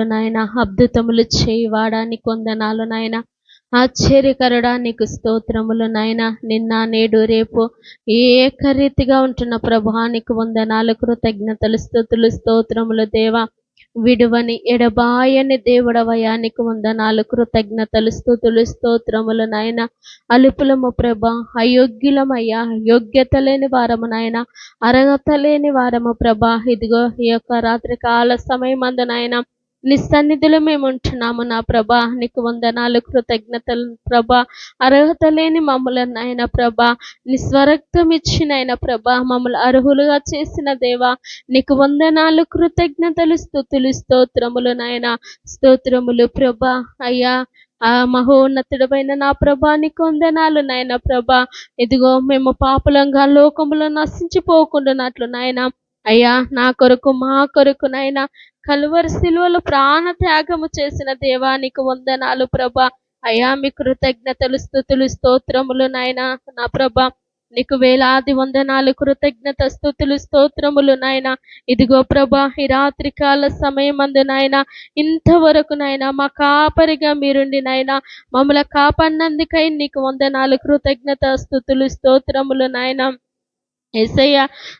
నాయన అద్భుతములు చేయవాడా కొందనాలు నాయన. ఆశ్చర్యకరుడా నీకు స్తోత్రములు నాయన. నిన్న నేడు రేపు ఏకరీతిగా ఉంటున్న ప్రభా నీకు వందనాలు కృతజ్ఞతలు స్థుతులు స్తోత్రములు దేవా. విడువని ఎడబాయని దేవుడవయానికి వందనాలు కృతజ్ఞతలు స్థుతులు స్తోత్రములు నాయన. అలుపులము ప్రభ అయోగ్యులమయ్యా. యోగ్యత లేని వారము నాయన. అర్హత లేని వారము ప్రభా. ఇదిగో ఈ యొక్క రాత్రి కాల సమయం అందు నాయన. నీ సన్నిధిలో మేము ఉంటున్నాము నా ప్రభా. నీకు వందనాలు కృతజ్ఞతలు ప్రభా. అర్హత లేని మమ్మలను నాయన ప్రభా. నీ స్వరక్తం ఆయన ప్రభా. మమ్మల్ని అర్హులుగా చేసిన దేవా. నీకు వందనాలు కృతజ్ఞతలు స్థుతులు స్తోత్రములు నాయన. స్తోత్రములు ప్రభా. అయ్యా ఆ మహోన్నతుడమైన నా ప్రభా నీకు వందనాలు నాయన ప్రభా. ఇదిగో మేము పాపులంగా లోకములో నశించిపోకుండానట్లు నాయన. అయ్యా నా కొరకు మా కొరకు నాయన. కలువరి శిలువలో ప్రాణ త్యాగము చేసిన దేవానికి వందనాలు ప్రభా. అయా మీ కృతజ్ఞతలు స్థుతులు స్తోత్రములు నాయన. నా ప్రభా నీకు వేలాది వందనాలు కృతజ్ఞత స్థుతులు స్తోత్రములు నాయన. ఇదిగో ప్రభా ఈ రాత్రి కాల సమయం అందు నాయన ఇంతవరకు నాయన మా కాపరిగా మీరుండి నాయన మమ్మల్ని కాపాడినందుకై నీకు వందనాలు కృతజ్ఞత స్థుతులు స్తోత్రములు నాయన. ఏసయ్య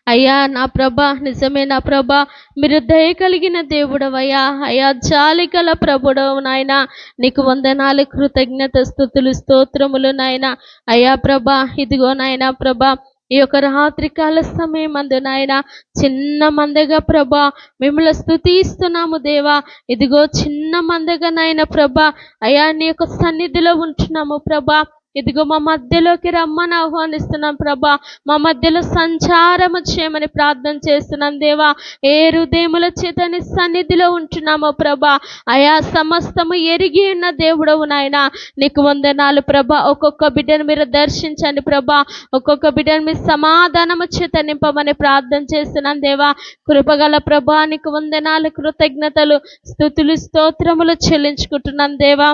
అయ్యా నా ప్రభా నిజమే నా ప్రభ మీరు దయ కలిగిన దేవుడవయ్యా. అయ్యా జాలిగల ప్రభుడవు నాయన. నీకు వందనాలు కృతజ్ఞత స్థుతులు స్తోత్రములు నాయన. అయ్యా ప్రభా ఇదిగో నాయన ప్రభ ఈ యొక్క రాత్రికాల సమయం అందు నాయన చిన్న మందగా ప్రభా మిమ్మల్ని స్థుతిస్తున్నాము దేవా. ఇదిగో చిన్న మందగా నాయన ప్రభా అయా నీ యొక్క సన్నిధిలో ఉంటున్నాము ప్రభా. ఇదిగో మా మధ్యలోకి రమ్మని ఆహ్వానిస్తున్నాం ప్రభా. మా మధ్యలో సంచారము చేయమని ప్రార్థన చేస్తున్నాం దేవా. ఏ హృదయముల చేతని సన్నిధిలో ఉంటున్నామో ప్రభా. అయా సమస్తము ఎరిగి ఉన్న దేవుడవు నాయన. నీకు వందనాలు ప్రభా. ఒక్కొక్క బిడ్డను మీరు దర్శించండి ప్రభా. ఒక్కొక్క బిడ్డను మీరు సమాధానము చేత నింపమని ప్రార్థన చేస్తున్నాం దేవా. కృపగల ప్రభా నీకు వందనాలు కృతజ్ఞతలు స్థుతులు స్తోత్రములు చెల్లించుకుంటున్నాం దేవా.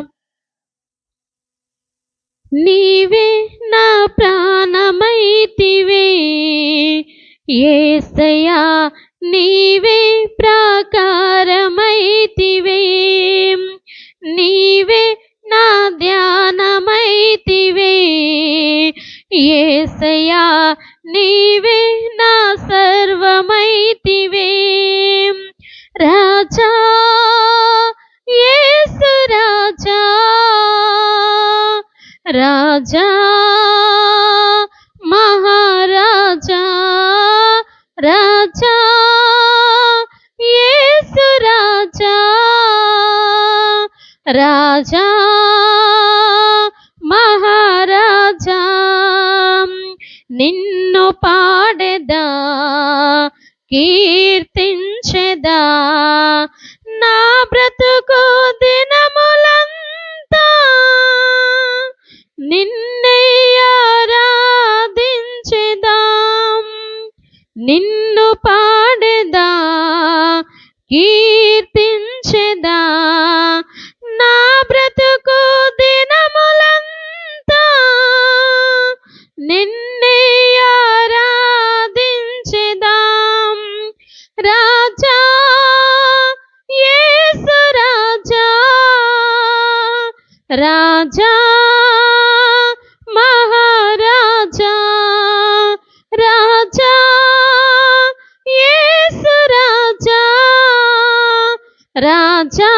నీవే నా ప్రాణమైతివే. ఏసయ్యా నీవే ప్రాకారమైతివే. నీవే నా ధ్యానమైతివే. ఏసయ్యా నీవే నా సర్వమైతివే. రాజా మహారాజా రాజా యేసు రాజా రాజా మహారాజా నిన్ను పా రాజా మహారాజా రాజా యేసు రాజా రాజా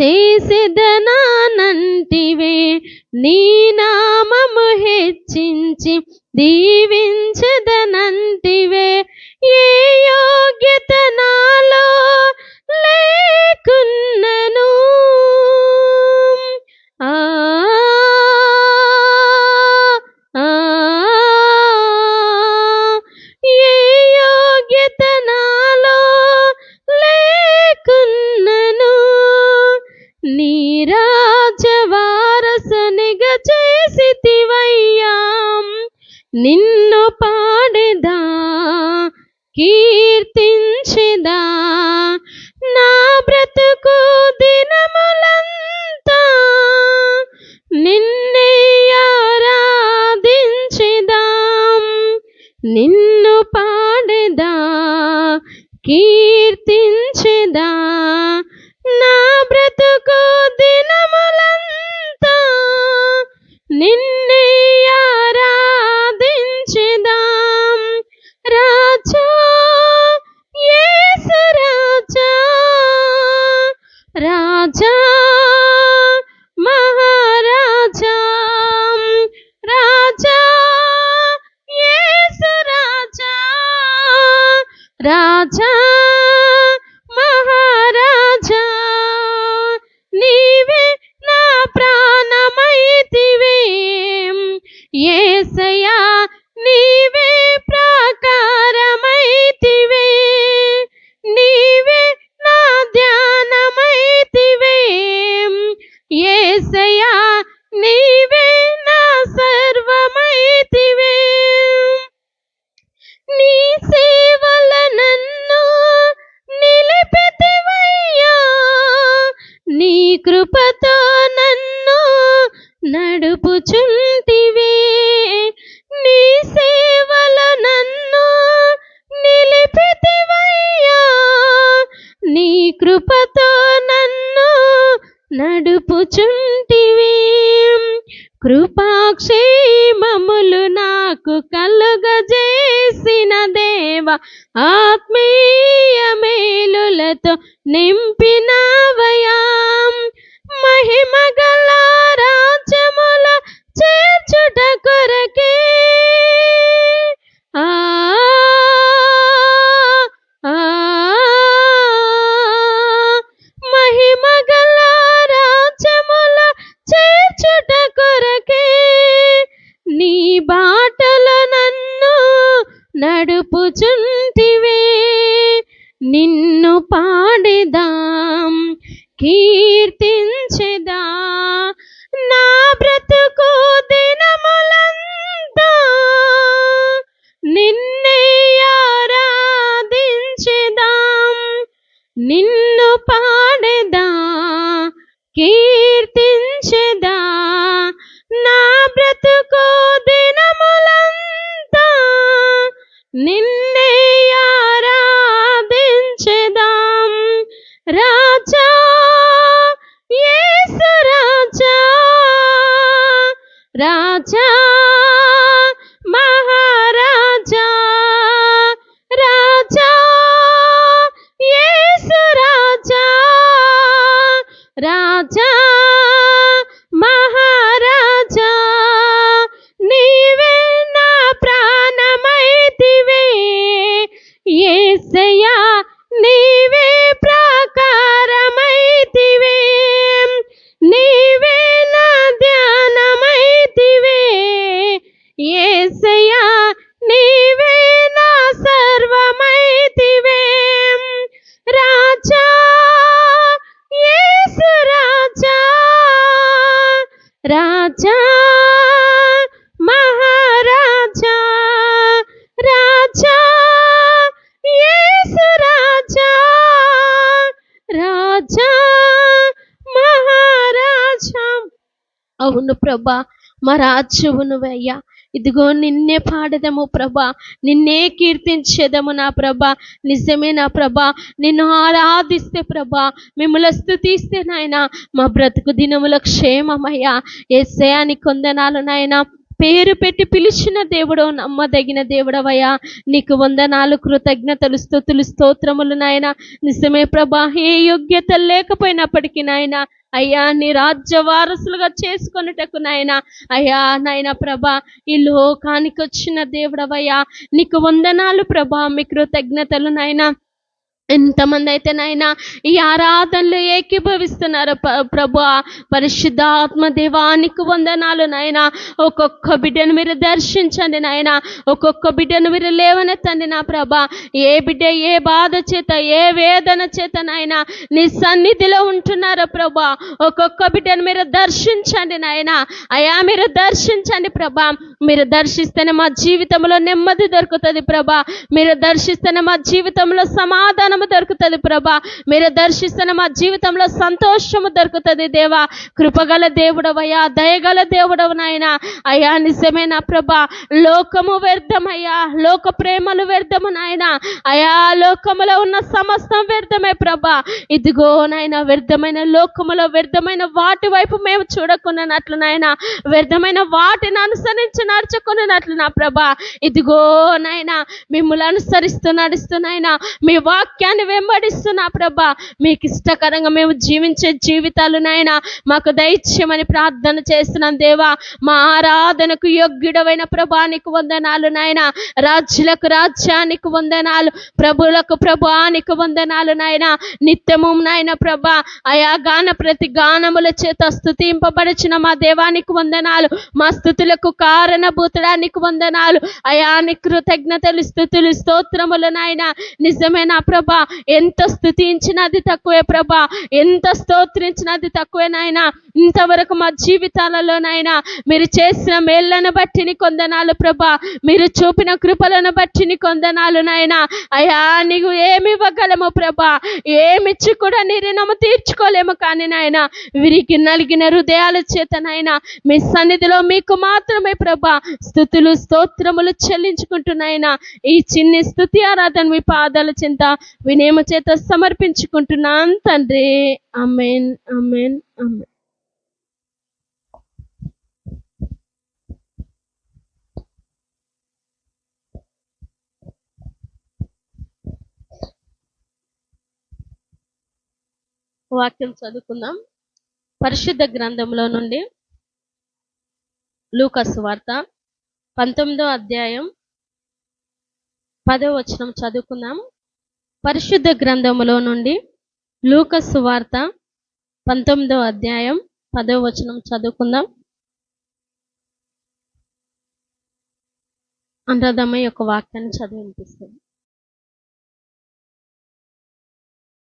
చేసేదనా? కృపతో నన్ను నడుపుచుంటివే. నీ సేవల నన్ను నిలిపితివయ్యా. నీ కృపతో నన్ను నడుపుచుంటివి. కృపాక్షేమములు నాకు కలుగజేసిన దేవ ఆత్మీ నిన్ను పాడేదా కీర్తించెదా? నా బ్రతుకు దినములంతా నిన్నే ఆరాధించెదాం? రాజా యేసు రాజా రాజా యేసయ్యా నీవే అవును ప్రభా. మా రాజ్యము నువ్వయ్యా ఇదిగో నిన్నే పాడదము ప్రభా. నిన్నే కీర్తించేదము నా ప్రభా. నిజమే నా ప్రభా. నిన్ను ఆరాధిస్తే ప్రభా. మిమ్మల్ని స్థుతిస్తే నాయన. మా బ్రతుకు దినముల క్షేమమయ్యా. ఏసయాని కొందనాలు నాయన. పేరు పెట్టి పిలిచిన దేవుడు నమ్మదగిన దేవుడవయ్యా. నీకు వందనాలు కృతజ్ఞతలు స్థుతులు స్తోత్రములు నాయన. నిజమే ప్రభా ఏ యోగ్యత లేకపోయినప్పటికీ నాయన అయ్యా నీ రాజ్య వారసులుగా చేసుకొనుటకు నాయన. అయ్యా నాయన ప్రభా ఈ లోకానికి వచ్చిన దేవుడవయ్యా. నీకు వందనాలు ప్రభా మీ కృతజ్ఞతలు నాయనా. ఎంతమంది అయితే నాయన ఈ ఆరాధనలు ఏకీభవిస్తున్నారు ప్రభు పరిశుద్ధాత్మ దేవానికి వందనాలు నాయన. ఒక్కొక్క బిడ్డను మీరు దర్శించండి నాయన. ఒక్కొక్క బిడ్డను మీరు లేవనెత్తండి నా ప్రభ. ఏ బిడ్డ ఏ బాధ చేత ఏ వేదన చేత నాయన నీ సన్నిధిలో ఉంటున్నారు ప్రభా. ఒక్కొక్క బిడ్డను మీరు దర్శించండి నాయన. అయా మీరు దర్శించండి ప్రభా. మీరు దర్శిస్తేనే మా జీవితంలో నెమ్మది దొరుకుతుంది ప్రభా. మీరు దర్శిస్తేనే మా జీవితంలో సమాధానం సమాధానము దొరుకుతుంది ప్రభా. మీరు దర్శిస్తున్న మా జీవితంలో సంతోషము దొరుకుతుంది దేవా. కృపగల దేవుడవయ్యా దయగల దేవుడవనైనా అయ్యా నిజమేనా ప్రభా? లోకము వ్యర్థమయ్యా. లోక ప్రేమలు వ్యర్థము నాయన. అయా లోకములో ఉన్న సమస్తం వ్యర్థమే ప్రభా. ఇదిగో నాయన వ్యర్థమైన లోకములో వ్యర్థమైన వాటి వైపు మేము చూడకున్నట్లు నాయన. వ్యర్థమైన వాటిని అనుసరించి నడుచుకున్నట్లు నా ప్రభా. ఇదిగో నాయన మిమ్మల్ని అనుసరిస్తూ నడుస్తున్నాయన మీ వాక్య వాక్యాన్ని వెంబడిస్తున్నా ప్రభా. మీకు ఇష్టకరంగా మేము జీవించే జీవితాలు నాయన మాకు దైత్యమని ప్రార్థన చేస్తున్నాం దేవా. మా ఆరాధనకు యోగ్యుడమైన ప్రభానికి వందనాలు నాయన. రాజ్యులకు రాజ్యానికి వందనాలు ప్రభులకు ప్రభానికి వందనాలు నాయన. నిత్యము నాయన ప్రభా అయా గాన ప్రతి గానముల చేత స్థుతింపబడిచిన మా దేవానికి వందనాలు. మా స్థుతులకు కారణభూతడానికి వందనాలు. అయా కృతజ్ఞతలు స్థుతులు స్తోత్రములు నాయన. నిజమైన ప్రభా? ఎంత స్థుతించినది తక్కువే ప్రభా. ఎంత స్తోత్రించినది తక్కువే నాయన. ఇంతవరకు మా జీవితాలలో నాయన మీరు చేసిన మేళ్ళను బట్టి నీ కొందనాలు ప్రభా. మీరు చూపిన కృపలను బట్టి నీ కొందనాలు నాయన అయ్యా నీకు ఏమి ఇవ్వగలము ప్రభా? ఏమిచ్చి కూడా నీ రుణము తీర్చుకోలేము కానీ నాయన. వీరికి నలిగిన హృదయాల చేత నాయన మీ సన్నిధిలో మీకు మాత్రమే ప్రభా. స్థుతులు స్తోత్రములు చెల్లించుకుంటున్నాయన ఈ చిన్ని స్థుతి ఆరాధన మీ పాదాల చింత వినేమ చేత సమర్పించుకుంటున్నాను తండ్రి. అమెన్ అమెన్ అమెన్ వాక్యం చదువుకుందాం. పరిశుద్ధ గ్రంథంలో నుండి లూకస్ వార్త పంతొమ్మిదో అధ్యాయం పదో వచనం చదువుకుందాం. పరిశుద్ధ గ్రంథములో నుండి లూకస్ వార్త పంతొమ్మిదో అధ్యాయం పదో వచనం చదువుకుందాం. అనురాధమ్మ యొక్క వాక్యాన్ని చదివినిపిస్తుంది.